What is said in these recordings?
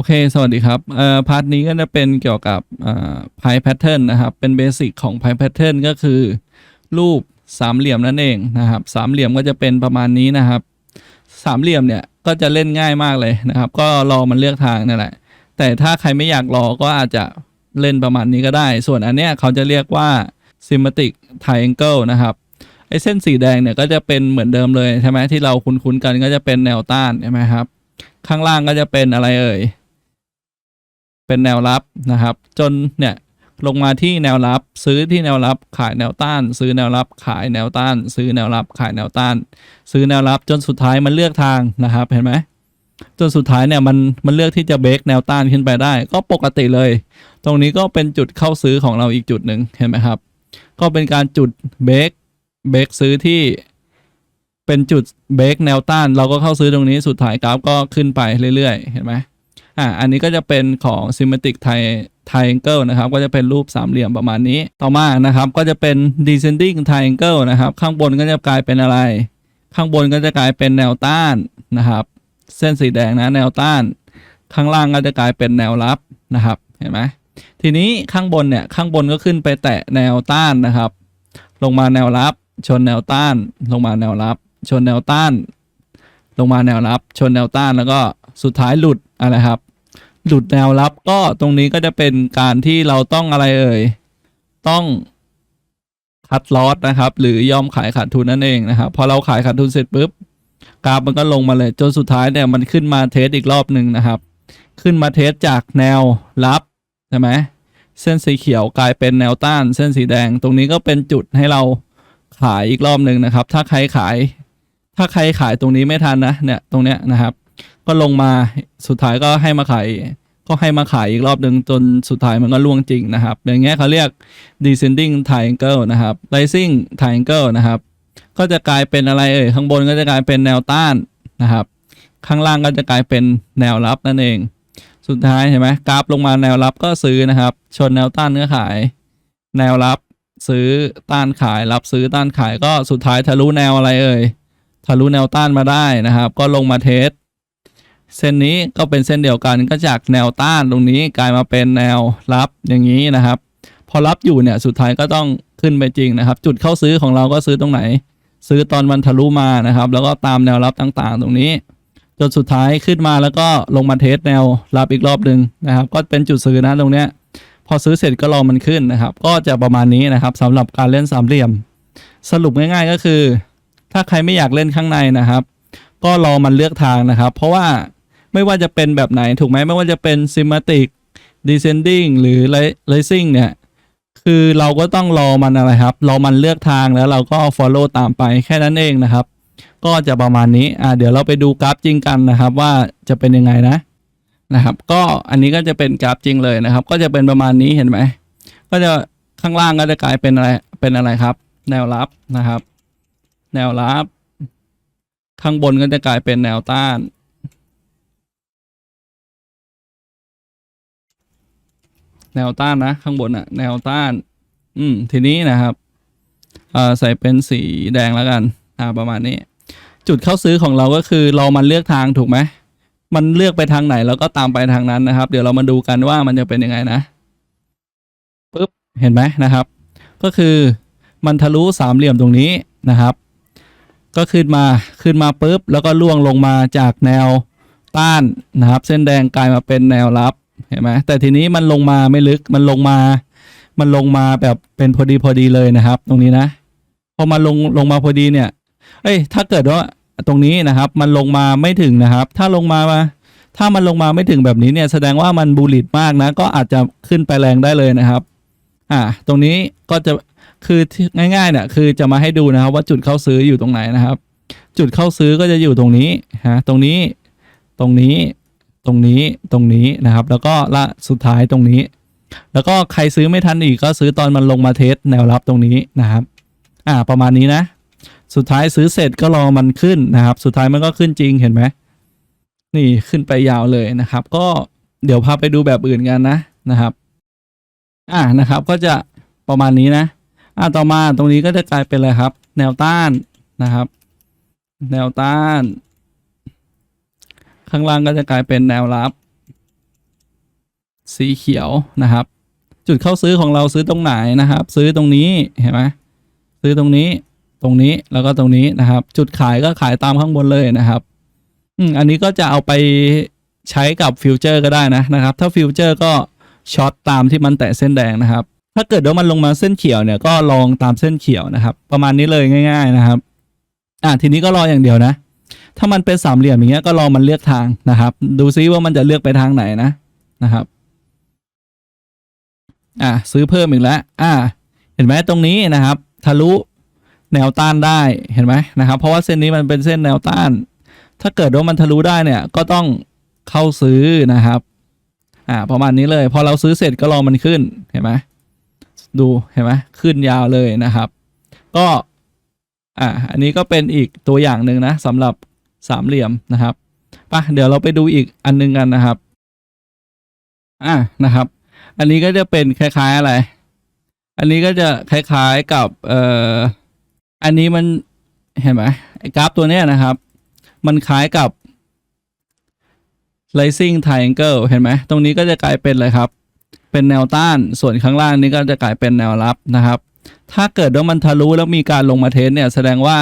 อเค สวัสดีครับเอ่อพาร์ทนี้ก็จะเป็นเกี่ยวกับอ่า Pi Pattern นนะครับ เป็นเบสิกของ Pi Pattern ก็คือ รูปสามเหลี่ยมนั่นเองนะครับ สามเหลี่ยมก็จะเป็นประมาณนี้นะครับ สามเหลี่ยมเนี่ยก็จะเล่นง่ายมากเลยนะครับ ก็รอมันเลือกทางนั่นแหละ แต่ถ้าใครไม่อยากรอก็อาจจะเล่นประมาณนี้ก็ได้ ส่วนอันเนี้ยเขาจะเรียกว่า symmetric triangle นะครับไอเส้นสีแดงเนี่ยก็จะเป็นเหมือนเดิมเลยใช่ไหมที่เราคุ้นๆกันก็จะเป็นแนวต้านใช่ไหมครับข้างล่างก็จะเป็นอะไรเอ่ย เป็นแนวรับนะครับ จนเนี่ยลงมาที่แนวรับ ซื้อที่แนวรับขายแนวต้าน ซื้อแนวรับขายแนวต้าน ซื้อแนวรับขายแนวต้าน ซื้อแนวรับจนสุดท้ายมันเลือกทางนะครับ เห็นไหมจนสุดท้ายเนี่ยมันมันเลือกที่จะเบรกแนวต้านขึ้นไปได้ ก็ปกติเลย ตรงนี้ก็เป็นจุดเข้าซื้อของเราอีกจุดหนึ่งเห็นไหมครับ ก็เป็นการจุดเบรกเบรกซื้อที่เป็นจุดเบรกแนวต้าน เราก็เข้าซื้อตรงนี้สุดท้ายกราฟก็ขึ้นไปเรื่อยๆ เห็นไหม อ่าอันนี้ก็จะเป็นของ symmetric tri- triangle นะครับ ก็จะเป็นรูปสามเหลี่ยมประมาณนี้ ต่อมานะครับ ก็จะเป็น descending triangle นะครับ ข้างบนก็จะกลายเป็นอะไร ข้างบนก็จะกลายเป็นแนวต้านนะครับ เส้นสีแดงนะแนวต้าน ข้างล่างก็จะกลายเป็นแนวรับนะครับ เห็นไหมทีนี้ข้างบนเนี่ย ข้างบนก็ขึ้นไปแตะแนวต้านนะครับ ลงมาแนวรับ ชนแนวต้าน ลงมาแนวรับ ชนแนวต้าน ลงมาแนวรับ ชนแนวต้านแล้วก็สุดท้ายหลุดอะไรครับ หลุดแนวรับก็ตรงนี้ก็จะเป็นการที่เราต้องอะไรเอ่ย ต้องคัดลอสนะครับ หรือยอมขายขาดทุนนั่นเองนะครับพอเราขายขาดทุนเสร็จปุ๊บกราฟมันก็ลงมาเลยจนสุดท้ายเนี่ยมันขึ้นมาเทสอีกรอบหนึ่งนะครับ ขึ้นมาเทสจากแนวรับใช่ไหมเส้นสีเขียวกลายเป็นแนวต้าน เส้นสีแดง ตรงนี้ก็เป็นจุดให้เราขายอีกรอบหนึ่งนะครับ ถ้าใครขาย ถ้าใครขายตรงนี้ไม่ทันนะเนี่ยตรงเนี้ยนะครับ ก็ลงมาสุดท้ายก็ให้มาขาย ก็ให้มาขายอีกรอบหนึ่งจนสุดท้ายมันก็ล่วงจริงนะครับ อย่างเงี้ยเขาเรียก descending triangle นะครับ rising triangle นะครับ ก็จะกลายเป็นอะไรเอ่ยข้างบนก็จะกลายเป็นแนวต้านนะครับ ข้างล่างก็จะกลายเป็นแนวรับนั่นเอง สุดท้ายเห็นไหมกราฟลงมาแนวรับก็ซื้อนะครับ ชนแนวต้านก็ขาย แนวรับซื้อต้านขายรับซื้อต้านขายก็สุดท้ายทะลุแนวอะไรเอ่ยทะลุแนวต้านมาได้นะครับ ก็ลงมาเทส เส้นนี้ก็เป็นเส้นเดียวกันก็จากแนวต้านตรงนี้กลายมาเป็นแนวรับอย่างนี้นะครับ พอรับอยู่เนี่ยสุดท้ายก็ต้องขึ้นไปจริงนะครับ จุดเข้าซื้อของเราก็ซื้อตรงไหน ซื้อตอนมันทะลุมานะครับ แล้วก็ตามแนวรับต่างๆ ตรงนี้จนสุดท้ายขึ้นมาแล้วก็ลงมาเทสแนวรับอีกรอบหนึ่งนะครับ ก็เป็นจุดซื้อนะตรงเนี้ยพอซื้อเสร็จก็รอมันขึ้นนะครับ ก็จะประมาณนี้นะครับสำหรับการเล่นสามเหลี่ยม สรุปง่ายๆก็คือ ถ้าใครไม่อยากเล่นข้างในนะครับ ก็รอมันเลือกทางนะครับ เพราะว่า ไม่ว่าจะเป็นแบบไหนถูกไหมไม่ว่าจะเป็น symmetric descending หรือ rising เนี่ย คือเราก็ต้องรอมันอะไรครับ รอมันเลือกทางแล้วเราก็ follow ตามไปแค่นั้นเองนะครับ ก็จะประมาณนี้อ่าเดี๋ยวเราไปดูกราฟจริงกันนะครับ ว่าจะเป็นยังไงนะนะครับ ก็อันนี้ก็จะเป็นกราฟจริงเลยนะครับ ก็จะเป็นประมาณนี้เห็นไหมก็จะข้างล่างก็จะกลายเป็นอะไรเป็นอะไรครับ แนวรับนะครับ แนวรับ ข้างบนก็จะกลายเป็นแนวต้าน แนวต้านนะ ข้างบนอะแนวต้าน อืม ทีนี้นะครับเออใส่เป็นสีแดงแล้วกัน อ่า ประมาณนี้ จุดเข้าซื้อของเราก็คือเรามันเลือกทางถูกไหม มันเลือกไปทางไหนเราก็ตามไปทางนั้นนะครับ เดี๋ยวเรามาดูกันว่ามันจะเป็นยังไงนะปุ๊บ เห็นไหมนะครับ ก็คือมันทะลุสามเหลี่ยมตรงนี้นะครับ ก็ขึ้นมา ขึ้นมาปุ๊บ แล้วก็ล่วงลงมาจากแนวต้านนะครับ เส้นแดงกลายมาเป็นแนวรับ เห็นไหมแต่ทีนี้มันลงมาไม่ลึกมันลงมา มันลงมาแบบเป็นพอดีพอดีเลยนะครับ ตรงนี้นะพอมาลงลงมาพอดีเนี่ย เอ้ย ถ้าเกิดว่าตรงนี้นะครับ มันลงมาไม่ถึงนะครับ ถ้าลงมามาถ้ามันลงมาไม่ถึงแบบนี้เนี่ย แสดงว่ามันบูลลิตมากนะ ก็อาจจะขึ้นไปแรงได้เลยนะครับอ่าตรงนี้ก็จะคือง่ายๆเนี่ยคือจะมาให้ดูนะครับว่าจุดเข้าซื้ออยู่ตรงไหนนะครับ จุดเข้าซื้อก็จะอยู่ตรงนี้ฮะตรงนี้ตรงนี้ ตรงนี้ตรงนี้นะครับ แล้วก็ละสุดท้ายตรงนี้ แล้วก็ใครซื้อไม่ทันอีกก็ซื้อตอนมันลงมาเทสแนวรับตรงนี้นะครับ อ่าประมาณนี้นะ สุดท้ายซื้อเสร็จก็รอมันขึ้นนะครับ สุดท้ายมันก็ขึ้นจริงเห็นไหมนี่ขึ้นไปยาวเลยนะครับ ก็เดี๋ยวพาไปดูแบบอื่นกันนะนะครับอ่านะครับก็จะประมาณนี้นะอ่าต่อมาตรงนี้ก็จะกลายเป็นอะไรครับ แนวต้านนะครับ แนวต้าน ข้างล่างก็จะกลายเป็นแนวรับ สีเขียวนะครับ จุดเข้าซื้อของเราซื้อตรงไหนนะครับ ซื้อตรงนี้เห็นไหมซื้อตรงนี้ตรงนี้แล้วก็ตรงนี้นะครับ จุดขายก็ขายตามข้างบนเลยนะครับอืมอันนี้ก็จะเอาไปใช้กับฟิวเจอร์ก็ได้นะนะครับ ถ้าฟิวเจอร์ก็ช็อตตามที่มันแตะเส้นแดงนะครับ ถ้าเกิดว่ามันลงมาเส้นเขียวเนี่ยก็ลองตามเส้นเขียวนะครับ ประมาณนี้เลยง่าย ๆนะครับ อะทีนี้ก็รออย่างเดียวนะ ถ้ามันเป็นสามเหลี่ยมอย่างเงี้ยก็รองมันเลือกทางนะครับ ดูซิว่ามันจะเลือกไปทางไหนนะนะครับอะซื้อเพิ่มอีกแล้วอะเห็นไหมตรงนี้นะครับ ทะลุแนวต้านได้เห็นไหมนะครับ เพราะว่าเส้นนี้มันเป็นเส้นแนวต้าน ถ้าเกิดว่ามันทะลุได้เนี่ยก็ต้องเข้าซื้อนะครับอ่าประมาณนี้เลย พอเราซื้อเสร็จก็รอมันขึ้นเห็นไหมดูเห็นไหมขึ้นยาวเลยนะครับ ก็อ่าอันนี้ก็เป็นอีกตัวอย่างหนึ่งนะสำหรับ สามเหลี่ยมนะครับป่ะเดี๋ยวเราไปดูอีกอันหนึงกันนะครับ อ่านะครับ อันนี้ก็จะเป็นคล้ายๆอะไร อันนี้ก็จะคล้ายๆกับเอ่ออันนี้มันเห็นไหมไอ้กราฟตัวเนี้ยนะครับ มันคล้ายกับ rising triangle เห็นไหมตรงนี้ก็จะกลายเป็นอะไรครับ เป็นแนวต้านส่วนข้างล่างนี้ก็จะกลายเป็นแนวรับนะครับ ถ้าเกิดว่ามันทะลุแล้วมีการลงมาเทสเนี่ยแสดงว่า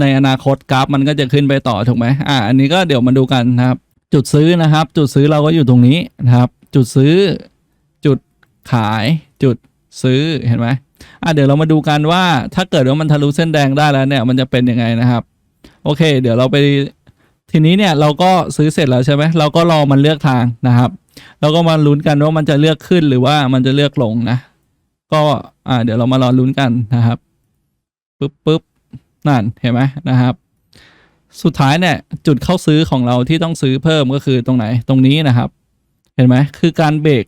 ในอนาคตกราฟมันก็จะขึ้นไปต่อถูกไหมอ่าอันนี้ก็เดี๋ยวมาดูกันนะครับ จุดซื้อนะครับ จุดซื้อเราก็อยู่ตรงนี้นะครับ จุดซื้อ จุดขายจุดซื้อเห็นไหมอะเดี๋ยวเรามาดูกันว่าถ้าเกิดว่ามันทะลุเส้นแดงได้แล้วเนี่ยมันจะเป็นยังไงนะครับ โอเค เดี๋ยวเราไปทีนี้เนี่ยเราก็ซื้อเสร็จแล้วใช่ไหมเราก็รอมันเลือกทางนะครับเราก็มาลุ้นกันว่ามันจะเลือกขึ้นหรือว่ามันจะเลือกลงนะ ก็อ่าเดี๋ยวเรามารอลุ้นกันนะครับปึ๊บปึ๊บ นั่นเห็นไหมนะครับ สุดท้ายเนี่ยจุดเข้าซื้อของเราที่ต้องซื้อเพิ่มก็คือตรงไหนตรงนี้นะครับ เห็นไหมคือการเบรก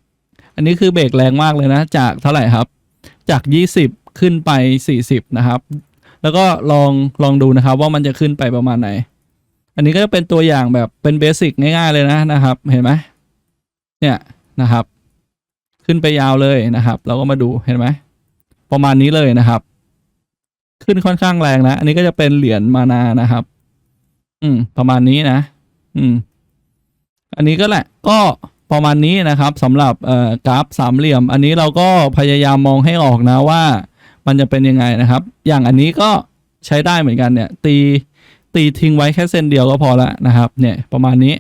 อันนี้คือเบรกแรงมากเลยนะ จากเท่าไหร่ครับ จาก 20 ขึ้นไป 40 นะครับ แล้วก็ลองลองดูนะครับ ว่ามันจะขึ้นไปประมาณไหน อันนี้ก็จะเป็นตัวอย่างแบบเป็นเบสิกง่ายๆเลยนะนะครับ เห็นไหมเนี่ยนะครับ ขึ้นไปยาวเลยนะครับ เราก็มาดูเห็นไหมประมาณนี้เลยนะครับ ขึ้นค่อนข้างแรงนะ อันนี้ก็จะเป็นเหรียญมานานะครับ อืม ประมาณนี้นะ อืม อันนี้ก็แหละ ก็ประมาณนี้นะครับสำหรับเอ่อกราฟสามเหลี่ยม อันนี้เราก็พยายามมองให้ออกนะว่า มันจะเป็นยังไงนะครับ อย่างอันนี้ก็ใช้ได้เหมือนกันเนี่ย ตีตีทิ้งไว้แค่เส้นเดียวก็พอละนะครับ เนี่ยประมาณนี้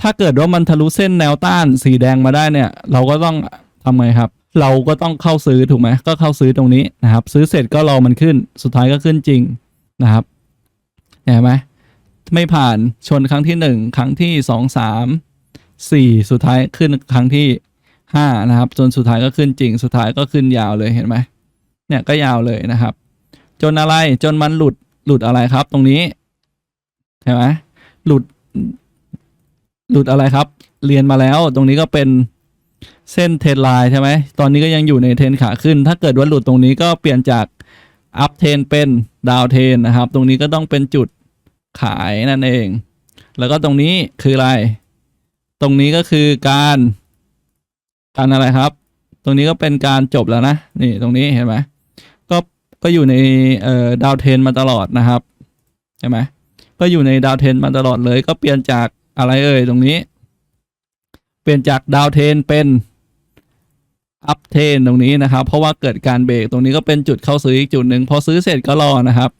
ถ้าเกิดว่ามันทะลุเส้นแนวต้านสีแดงมาได้เนี่ย เราก็ต้องทำไงครับ เราก็ต้องเข้าซื้อถูกไหมก็เข้าซื้อตรงนี้นะครับ ซื้อเสร็จก็รอมันขึ้นสุดท้ายก็ขึ้นจริงนะครับเห็นไหมไม่ผ่านชนครั้งที่หนึ่งครั้งที่สองสามสี่สุดท้ายขึ้นครั้งที่ห้านะครับ จนสุดท้ายก็ขึ้นจริง สุดท้ายก็ขึ้นยาวเลยเห็นไหมเนี่ยก็ยาวเลยนะครับ จนอะไรจนมันหลุดหลุดอะไรครับ ตรงนี้เห็นไหมหลุด หลุดอะไรครับ เรียนมาแล้วตรงนี้ก็เป็น เส้นเทรนไลน์ใช่ไหม ตอนนี้ก็ยังอยู่ในเทรนขาขึ้น ถ้าเกิดว่าหลุดตรงนี้ก็เปลี่ยนจากอัพเทรนเป็นดาวเทรนนะครับ ตรงนี้ก็ต้องเป็นจุดขายนั่นเอง แล้วก็ตรงนี้คืออะไร ตรงนี้ก็คือการการอะไรครับ ตรงนี้ก็เป็นการจบแล้วนะ นี่ตรงนี้เห็นไหมก็ก็อยู่ในเอ่อดาวเทรนมาตลอดนะครับเห็นไหมก็อยู่ในดาวเทรนมาตลอดเลย ก็เปลี่ยนจากอะไรเอ่ยตรงนี้ เปลี่ยนจากดาวเทนเป็นอัพเทนตรงนี้นะครับ เพราะว่าเกิดการเบรกตรงนี้ก็เป็นจุดเข้าซื้ออีกจุดหนึ่งพอซื้อเสร็จก็รอนะครับ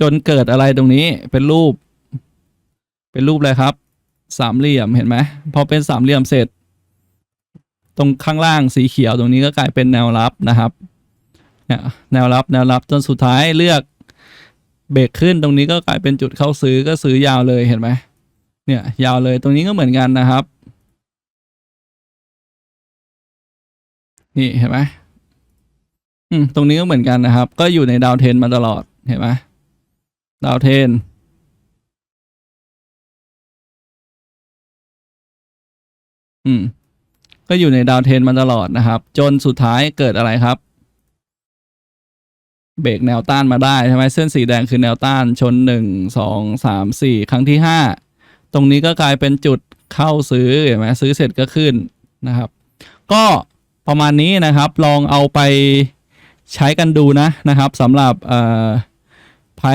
จนเกิดอะไรตรงนี้เป็นรูป เป็นรูปอะไรครับ สามเหลี่ยมเห็นไหมพอเป็นสามเหลี่ยมเสร็จ ตรงข้างล่างสีเขียวตรงนี้ก็กลายเป็นแนวรับนะครับเนี่ยแนวรับแนวรับจนสุดท้ายเลือกเบรกขึ้นตรงนี้ก็กลายเป็นจุดเข้าซื้อก็ซื้อยาวเลยเห็นไหมเนี่ยยาวเลยตรงนี้ก็เหมือนกันนะครับ นี่เห็นไหมอืมตรงนี้ก็เหมือนกันนะครับ ก็อยู่ในดาวเทนมาตลอดเห็นไหมดาวเทนอืม ก็อยู่ในดาวเทนมาตลอดนะครับ จนสุดท้ายเกิดอะไรครับ เบรกแนวต้านมาได้ใช่ไหมเส้นสีแดงคือแนวต้านชนหนึ่งสองสามสี่ครั้งที่ห้าตรงนี้ก็กลายเป็นจุดเข้าซื้อเห็นไหมซื้อเสร็จก็ขึ้นนะครับ ก็ ประมาณนี้นะครับลองเอาไปใช้กันดูนะนะครับสำหรับไพ่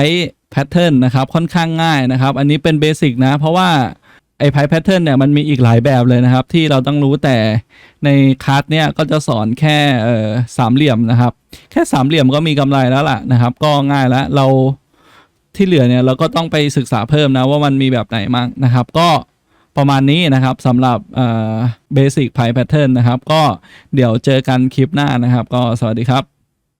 แพทเทิร์นนะครับค่อนข้างง่ายนะครับ อันนี้เป็นเบสิกนะ เพราะว่าไอ้ไพ่แพทเทิร์นเนี่ยมันมีอีกหลายแบบเลยนะครับ ที่เราต้องรู้แต่ในคลาสเนี่ยก็จะสอนแค่สามเหลี่ยมนะครับ แค่สามเหลี่ยมก็มีกำไรแล้วล่ะนะครับ ก็ง่ายแล้วเราที่เหลือเนี่ยเราก็ต้องไปศึกษาเพิ่มนะว่ามันมีแบบไหนมั่งนะครับ ก็ ประมาณนี้นะครับสำหรับเบสิกไพ่แพทเทิร์นนะครับ ก็เดี๋ยวเจอกันคลิปหน้านะครับ ก็สวัสดีครับ